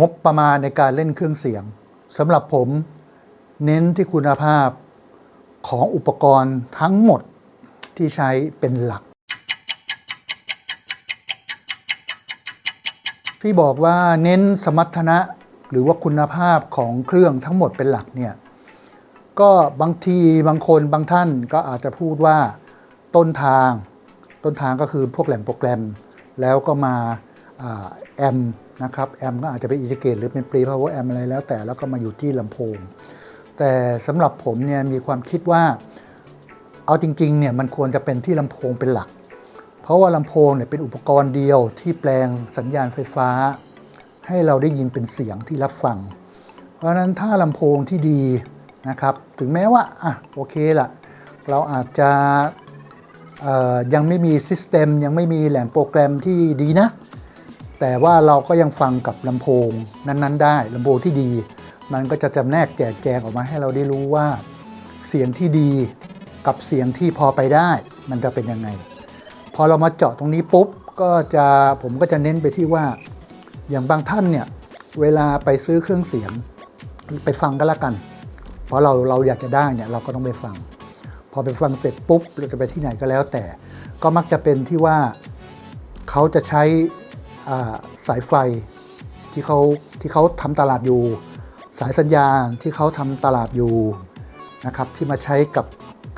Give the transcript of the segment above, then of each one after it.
งบประมาณในการเล่นเครื่องเสียงสำหรับผมเน้นที่คุณภาพของอุปกรณ์ทั้งหมดที่ใช้เป็นหลัก ที่บอกว่าเน้นสมรรถนะหรือว่าคุณภาพของเครื่องทั้งหมดเป็นหลักเนี่ยก็บางทีบางคนบางท่านก็อาจจะพูดว่าต้นทาง ต้นทางก็คือพวกแหล่งโปรแกรม แล้วก็มาอแอม นะครับแอมก็อาจจะเป็นอินทิเกตหรือเป็นปรีพาวเวอร์แอมอะไรแล้วแต่แล้วก็มาอยู่ที่ลำโพง แต่สำหรับผมเนี่ยมีความคิดว่าเอาจริงๆเนี่ยมันควรจะเป็นที่ลำโพงเป็นหลัก เพราะว่าลำโพงเนี่ยเป็นอุปกรณ์เดียวที่แปลงสัญญาณไฟฟ้า ให้เราได้ยินเป็นเสียงที่รับฟัง เพราะฉะนั้นถ้าลำโพงที่ดีนะครับถึงแม้ว่าอะโอเคละเราอาจจะยังไม่มีซิสเต็มยังไม่มีแหล่งโปรแกรมที่ดีนะ แต่ว่าเราก็ยังฟังกับลำโพงนั้นๆ ได้ลำโพงที่ดี มันก็จะจำแนกแจกแจงออกมาให้เราได้รู้ว่า เสียงที่ดีกับเสียงที่พอไปได้ มันจะเป็นยังไง พอเรามาเจาะตรงนี้ปุ๊บก็จะผมก็จะเน้นไปที่ว่า อย่างบางท่านเนี่ยเวลาไปซื้อเครื่องเสียงไปฟังก็แล้วกัน เพราะเราเราอยากจะได้เนี่ยเราก็ต้องไปฟัง พอไปฟังเสร็จปุ๊บเราจะไปที่ไหนก็แล้วแต่ ก็มักจะเป็นที่ว่าเขาจะใช้ สายไฟที่เขาที่เขาทำตลาดอยู่ สายสัญญาณที่เขาทำตลาดอยู่นะครับที่มาใช้กับ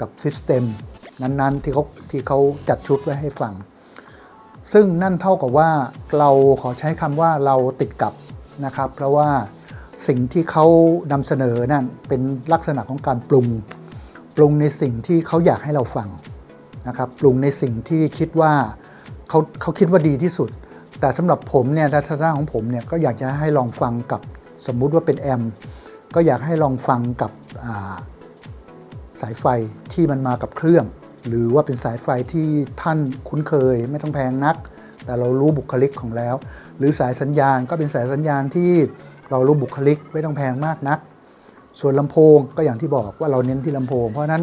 กับซิสเต็มนั้นๆที่เขาที่เขาจัดชุดไว้ให้ฟัง ซึ่งนั่นเท่ากับว่าเราขอใช้คำว่าเราติดกับนะครับ เพราะว่าสิ่งที่เขานำเสนอนั่นเป็นลักษณะของการปรุง ปรุงในสิ่งที่เขาอยากให้เราฟังนะครับ ปรุงในสิ่งที่คิดว่าเขาเขาคิดว่าดีที่สุด แต่สำหรับผมเนี่ยทัศนะของผมเนี่ยก็อยากจะให้ลองฟังกับสมมุติว่าเป็นแอมก็อยากให้ลองฟังกับาสายไฟที่มันมากับเครื่อง หรือว่าเป็นสายไฟที่ท่านคุ้นเคยไม่ต้องแพงนัก แต่เรารู้บุคลิกของแล้ว หรือสายสัญญาณก็เป็นสายสัญญาณที่เรารู้บุคลิกไม่ต้องแพงมากนัก ส่วนลำโพงก็อย่างที่บอกว่าเราเน้นที่ลำโพง เพราะนั้น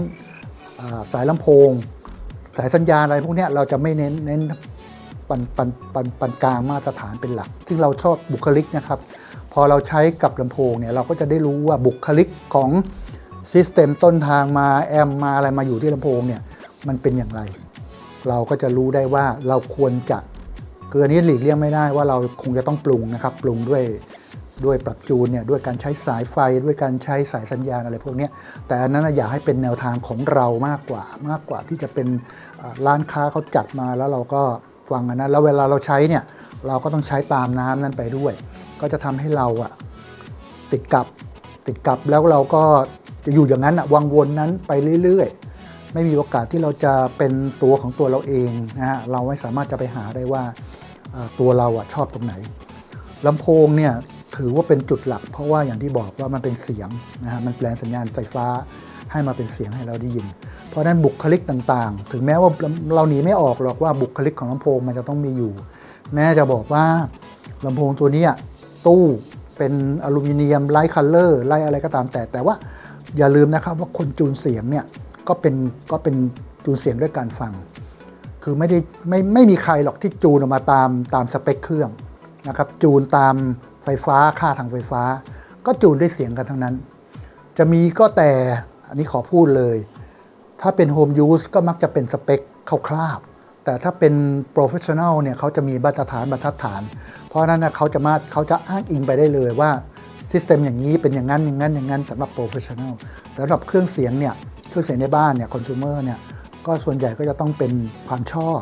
าสายลำโพง สายสัญญาณอะไรพวกนี้เราจะไม่เน้นเน้น ปันปันปันปันกลางมาตรฐานเป็นหลัก ซึ่งเราชอบบุคลิกนะครับ พอเราใช้กับลำโพงเนี่ยเราก็จะได้รู้ว่าบุคลิกของซิสเต็มต้นทางมาแอมมาอะไรมาอยู่ที่ลำโพงเนี่ยมันเป็นอย่างไร เราก็จะรู้ได้ว่าเราควรจะเกินนี้หลีกเลี่ยงไม่ได้ว่าเราคงจะต้องปรุงนะครับ ปรุงด้วยด้วยปรับจูนเนี่ยด้วยการใช้สายไฟด้วยการใช้สายสัญญาณอะไรพวกนี้แต่อันนั้นอยากให้เป็นแนวทางของเรามากกว่ามากกว่าที่จะเป็นร้านค้าเขาจัดมาแล้วเราก็ ฟังอันนะแล้วเวลาเราใช้เนี่ยเราก็ต้องใช้ตามน้ำนั้นไปด้วย ก็จะทำให้เราอะติดกับติดกับแล้วเราก็จะอยู่อย่างนั้นอะวังวนนั้นไปเรื่อยๆ ไม่มีโอกาสที่เราจะเป็นตัวของตัวเราเองนะฮะเราไม่สามารถจะไปหาได้ว่าอ่าตัวเราอะชอบตรงไหนลำโพงเนี่ยถือว่าเป็นจุดหลัก เพราะว่าอย่างที่บอกว่ามันเป็นเสียงนะฮะมันแปลงสัญญาณไฟฟ้า ให้มาเป็นเสียงให้เราได้ยิน เพราะนั้นบุคลิกต่างๆ ถึงแม้ว่าเราหนีไม่ออกหรอกว่าบุคลิกของลำโพงมันจะต้องมีอยู่ แม้จะบอกว่าลำโพงตัวนี้ตู้เป็นอลูมิเนียมไลท์คัลเลอร์ไลท์อะไรก็ตามแต่แต่ว่าอย่าลืมนะครับว่าคนจูนเสียงเนี่ยก็เป็นก็เป็นจูนเสียงด้วยการฟัง คือไม่ได้ไม่ไม่มีใครหรอกที่จูนออกมาตามตามสเปคเครื่องนะครับจูนตามไฟฟ้าค่าทางไฟฟ้า ก็จูนด้วยเสียงกันทั้งนั้น จะมีก็แต่ อันนี้ขอพูดเลย ถ้าเป็น Home Use ก็มักจะเป็นสเปคคร่าวๆแต่ถ้าเป็น Professional เนี่ยเขาจะมีมาตรฐานบรรทัดฐาน เพราะนั้นเขาจะมาเขาจะอ้างอิงไปได้เลยว่าซิสเต็มอย่างนี้เป็นอย่างนั้นอย่างนั้นอย่างนั้นสำหรับ Professional แต่สำหรับเครื่องเสียงเนี่ยเครื่องเสียงในบ้านเนี่ยคอน sumer เนี่ยก็ส่วนใหญ่ก็จะต้องเป็นความชอบ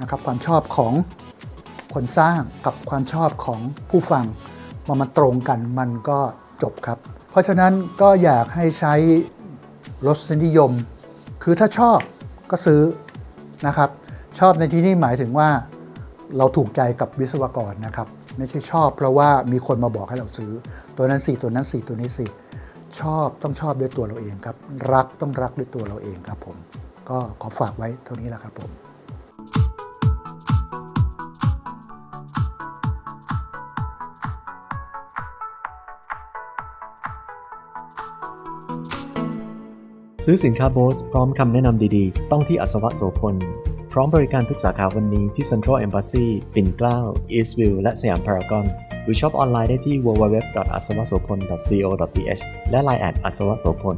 นะครับความชอบของคนสร้างกับความชอบของผู้ฟังมามันตรงกันมันก็จบครับ เพราะฉะนั้นก็อยากให้ใช้ รสนิยม คือถ้าชอบก็ซื้อนะครับ ชอบในที่นี้หมายถึงว่าเราถูกใจกับวิศวกรนะครับ ไม่ใช่ชอบเพราะว่ามีคนมาบอกให้เราซื้อ ตัวนั้นสี่ตัวนั้นสี่ตัวนี้สี่ชอบต้องชอบด้วยตัวเราเองครับ รักต้องรักด้วยตัวเราเองครับผม ก็ขอฝากไว้เท่านี้แหละครับผม ซื้อสินค้าโบสพร้อมคำแนะนำดีๆ ต้องที่อัศวะโสพล พร้อมบริการทุกสาขาวันนี้ที่ Central Embassy ปิ่นเกล้า Eastview และสยามพารากอนหรือช็อปออนไลน์ได้ที่ www.asawasopon.co.th และ Line แอดอัศวะโสพล